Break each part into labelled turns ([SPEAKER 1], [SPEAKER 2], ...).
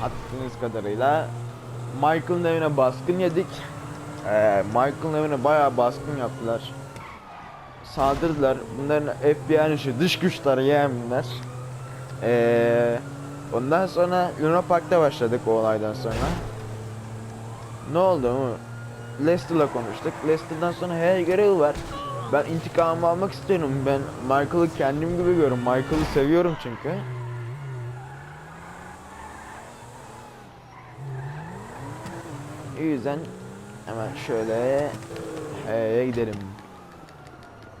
[SPEAKER 1] Hattınız kadarıyla Michael'ın evine baskın yedik. Ee, Michael'ın evine bayağı baskın yaptılar. Saldırdılar. Bunların FBI'nin işi dış güçleri yeğenler. Ee, ondan sonra Luna Park'ta başladık o olaydan sonra. Ne oldu mu? Lester'la konuştuk. Lester'dan sonra her görevi var. Ben intikamımı almak istiyorum. Ben Michael'ı kendim gibi görüyorum. Michael'ı seviyorum çünkü. O yüzden hemen şöyle H'ye gidelim.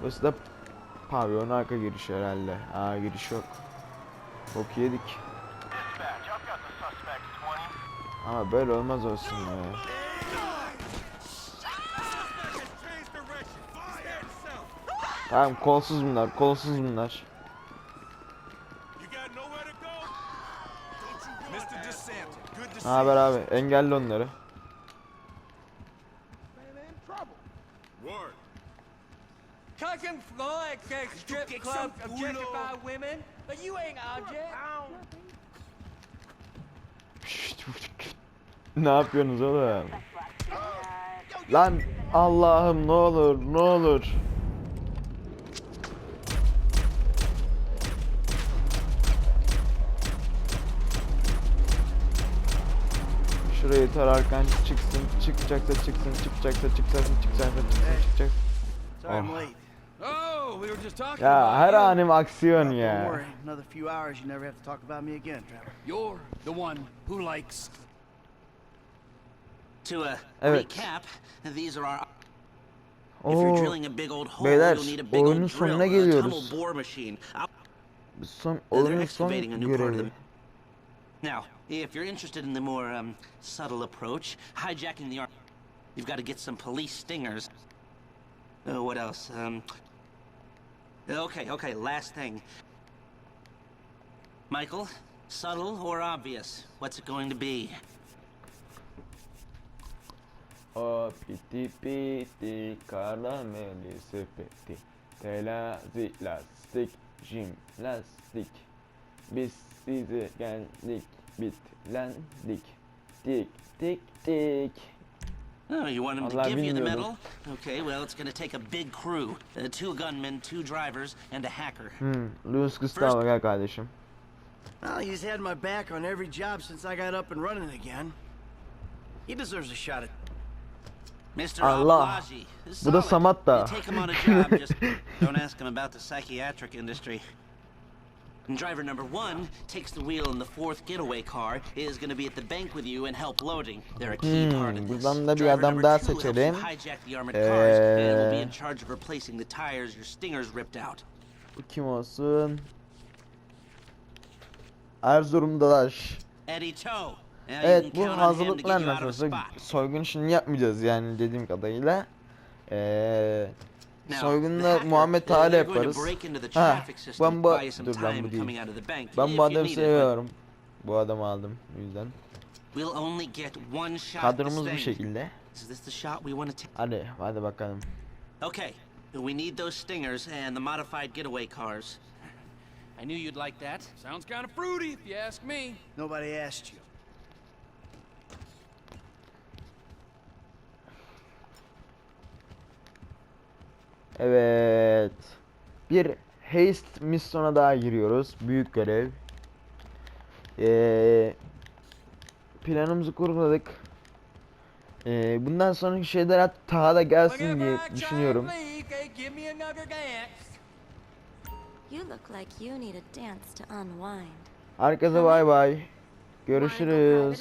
[SPEAKER 1] Burası da pavyon arka girişi herhalde. Aa giriş yok. Bok yedik.
[SPEAKER 2] Dispatch, I've got the suspect 20.
[SPEAKER 1] Ama böyle olmaz olsun ya. Tamam kolsuz bunlar, kolsuz bunlar. Ne haber abi? Engelle onları.
[SPEAKER 3] Word.
[SPEAKER 4] Cousin Floyd says strip clubs objectify women, but you ain't object.
[SPEAKER 1] ne yapıyorsunuz oğlum? Lan Allah'ım ne olur ne olur. Şurayı tararken çıksın, çıkacaksa çıksın, çıkacaksa çıksın, çıkacaksa çıksın, çıkacak. Oh.
[SPEAKER 4] Oh,
[SPEAKER 1] Ya her anim aksiyon ya.
[SPEAKER 5] uh,
[SPEAKER 1] Evet. Oo, beyler, oyunun sonuna geliyoruz. son oyunun son görevi.
[SPEAKER 5] Now, if you're interested in the more um, subtle approach, hijacking the army, you've got to get some police stingers. Uh, what else? Um, okay, okay. Last thing. Michael, subtle or obvious? What's it going to be?
[SPEAKER 1] O piti piti karameli sepeti Telazi lastik jimnastik Biz size geldik bitlendik Tik tik tik
[SPEAKER 5] Oh, you want him to give you the medal? Okay, well, it's going to take a big crew. Uh, two gunmen, two drivers, and a hacker.
[SPEAKER 1] Hmm, Louis Gustavo gel kardeşim
[SPEAKER 6] Well, he's had my back on every job since I got up and running again. He deserves a shot at.
[SPEAKER 5] Mr.
[SPEAKER 1] Allah.
[SPEAKER 5] Abalaji.
[SPEAKER 1] Bu da. Samat da.
[SPEAKER 5] You take him on a job, just don't ask him about the psychiatric industry. And driver number one takes the wheel in the fourth getaway car, is going to be at the bank with you and help loading. They're a key
[SPEAKER 1] Hmm,
[SPEAKER 5] part of this.
[SPEAKER 1] buradan da bir adam daha seçelim.
[SPEAKER 5] hijack the armored cars and will be
[SPEAKER 1] Ee,
[SPEAKER 5] in charge of replacing the tires your stingers ripped out.
[SPEAKER 1] Bu kim olsun Erzurum'dalar Evet bu hazırlıklar
[SPEAKER 5] spot.
[SPEAKER 1] soygun işini yapmayacağız yani dediğim kadarıyla. Ee,
[SPEAKER 5] Now,
[SPEAKER 1] soygunda Muhammed
[SPEAKER 5] uh, to
[SPEAKER 1] yaparız.
[SPEAKER 5] break into the
[SPEAKER 1] Ha,
[SPEAKER 5] traffic system,
[SPEAKER 1] ben bu dur
[SPEAKER 5] time
[SPEAKER 1] bu değil.
[SPEAKER 5] coming out of the bank
[SPEAKER 1] Ben
[SPEAKER 5] if
[SPEAKER 1] bu
[SPEAKER 5] you
[SPEAKER 1] adamı seviyorum. Bu adamı aldım o yüzden.
[SPEAKER 5] We'll only get one shot at the
[SPEAKER 1] Kadromuz bu şekilde.
[SPEAKER 5] Is this the shot we want to take?
[SPEAKER 1] Hadi hadi bakalım.
[SPEAKER 5] Okay, we need those stingers and the modified getaway cars.
[SPEAKER 4] I knew you'd like that. Sounds kind of fruity, if you ask me.
[SPEAKER 6] Nobody asked you.
[SPEAKER 1] Evet. Bir haste misyona daha giriyoruz. Büyük görev. Ee, planımızı kurguladık. Ee, bundan sonraki şeyler daha da gelsin diye düşünüyorum. Herkese bay bay. Görüşürüz.